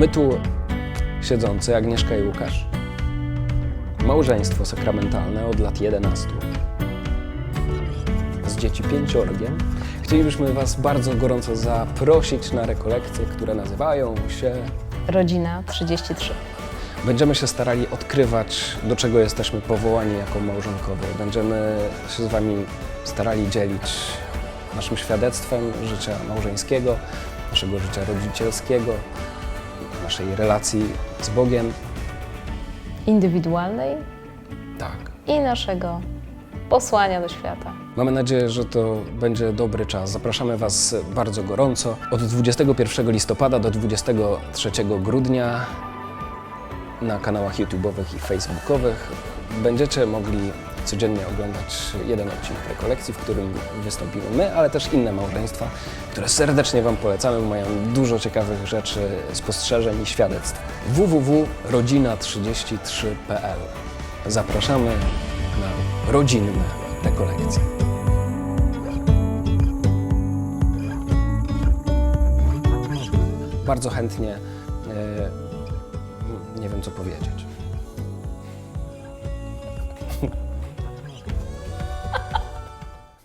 My tu siedzący Agnieszka i Łukasz. Małżeństwo sakramentalne od lat 11. Z dzieci pięciorgiem. Chcielibyśmy Was bardzo gorąco zaprosić na rekolekcje, które nazywają się Rodzina 33. Będziemy się starali odkrywać, do czego jesteśmy powołani jako małżonkowie. Będziemy się z Wami starali dzielić naszym świadectwem życia małżeńskiego, naszego życia rodzicielskiego, naszej relacji z Bogiem. Indywidualnej Tak. i naszego posłania do świata. Mamy nadzieję, że to będzie dobry czas. Zapraszamy Was bardzo gorąco. Od 21 listopada do 23 grudnia na kanałach YouTube'owych i Facebookowych będziecie mogli codziennie oglądać jeden odcinek rekolekcji, w którym wystąpimy my, ale też inne małżeństwa, które serdecznie Wam polecamy, mają dużo ciekawych rzeczy, spostrzeżeń i świadectw. www.rodzina33.pl Zapraszamy na rodzinne rekolekcje. Bardzo chętnie, e, nie wiem co powiedzieć.